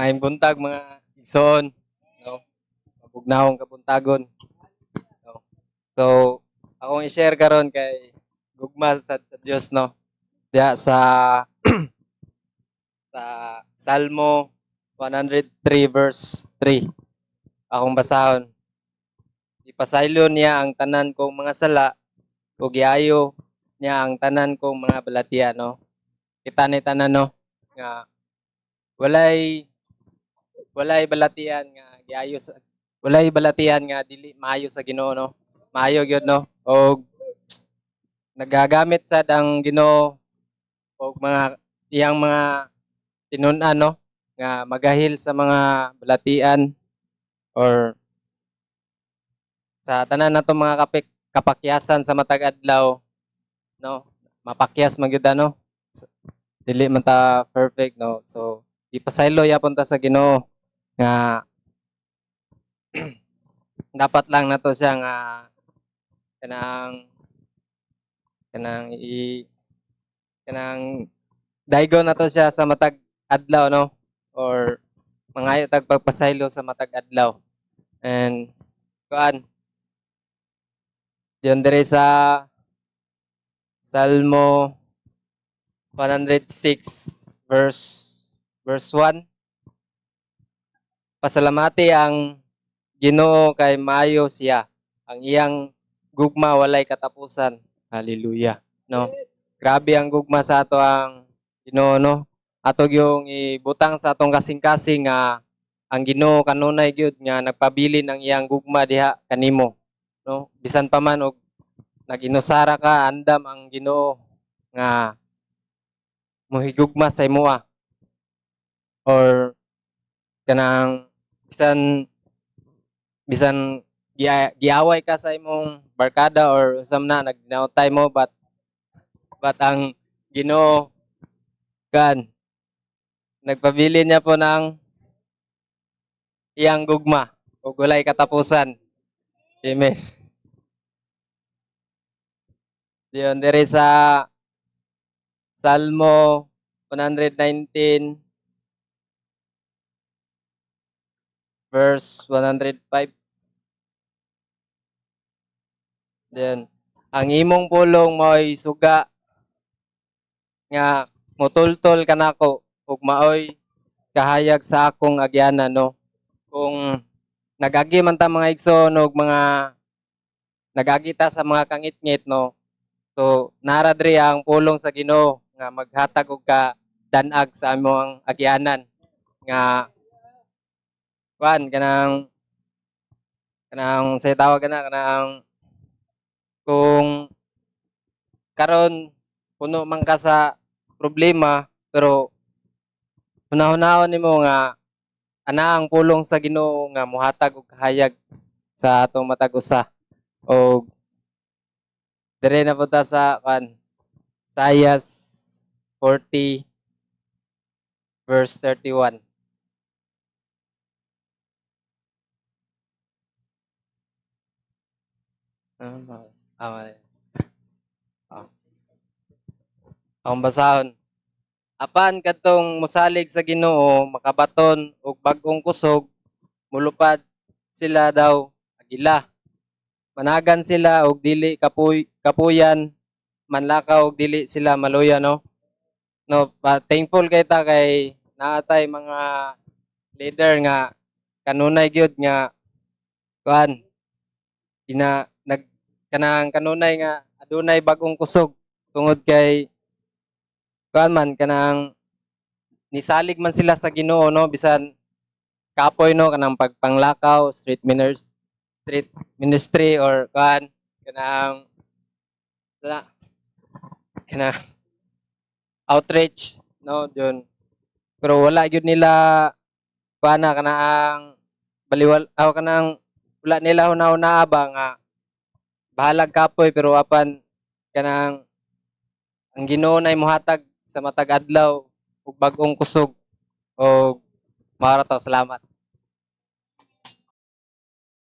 Maayong buntag mga igsoon, no? Mabugnahong kabuntagon. No? So, akong i-share karon kay gugma sa, sa Dios no. Diya sa sa Salmo 103 verse 3. Akong basahon. Ipasaylo niya ang tanan kong mga sala ug giayo niya ang tanan kong mga balatiya no. Kita ni tanan no nga walay walay balatian nga giayo sa walay balatian nga dili maayo sa Ginoo no. Maayo gyud no. Og nagagamit sad ang Ginoo og mga iyang mga tinun-an no? Nga magahil sa mga balatian or sa tanan nato mga kapik kapakyasan sa matag adlaw no? Mapakyas magyud no So, dili man ta perfect no? So ipasaylo yapon ta sa Ginoo nga dapat lang nato siya nga kanang kanang i kanang daigo na to siya sa matag adlaw no? Or mangayo tag pagpasaylo sa matag adlaw. And kuan diyon dire sa Salmo 106 verse verse 1 Pasalamati ang Ginoo kay maayo siya. Ang iyang gugma walay katapusan. Hallelujah no? Grabe ang gugma sa ato ang Ginoo no? Ato yung ibutang sa atong kasing-kasing nga ang Ginoo kanunay gyud nga nagpabilin ang iyang gugma diha kanimo no? Bisan pa man og naginusara ka andam ang Ginoo nga mohigugma sa imuha or kanang bisan bisan gia- giaway ka sa imong barkada or usam na nagdinautay mo but but ang Ginoo kan nagpabili niya po ng iyang gugma ug walay katapusan. Amen. Diyon dire sa Salmo 119 verse 105 Then, ang imong pulong mo'y suga nga mutultol kanako ug maoy kahayag sa akong agyanan no. Kung nagagi man ta mga igsoon og mga nagagi ta sa mga kangit-ngit no. So nara diri ang pulong sa Ginoo nga maghatag og ka danag sa among agyanan nga kuan kanang kanang say tawag kana kanang kung karon puno man ka sa problema pero hunahunahon nimo nga ana ang pulong sa Ginoo nga muhatag og kahayag sa atong matag usa og dire na punta sa kan Sayas 40 verse 31 Ah, Tama. Ah. Ang basahon. Apan katong musalig sa Ginoo makabaton og bag-ong kusog mulupad sila daw agila. Managan sila og dili kapuy kapuyan manlakaw og dili sila maluya no. No, pa, thankful kay ta kay naatay mga leader nga kanunay gyud nga kuan ina kanang kanunay nga adunay bag-ong kusog tungod kay kuan man kanang nisalig man sila sa Ginoo no? Bisan kapoy no? Kanang pagpanglakaw street ministry street ministry or kuan kanang wala. Kanang outreach no? Yun. Pero wala gyud nila kuan na kanang baliwal aw kanang wala nila hunahuna ba nga bahalag kapoy pero apan kanang ang Ginoo nay mohatag sa matag adlaw ug bag-ong kusog. Og mara ta salamat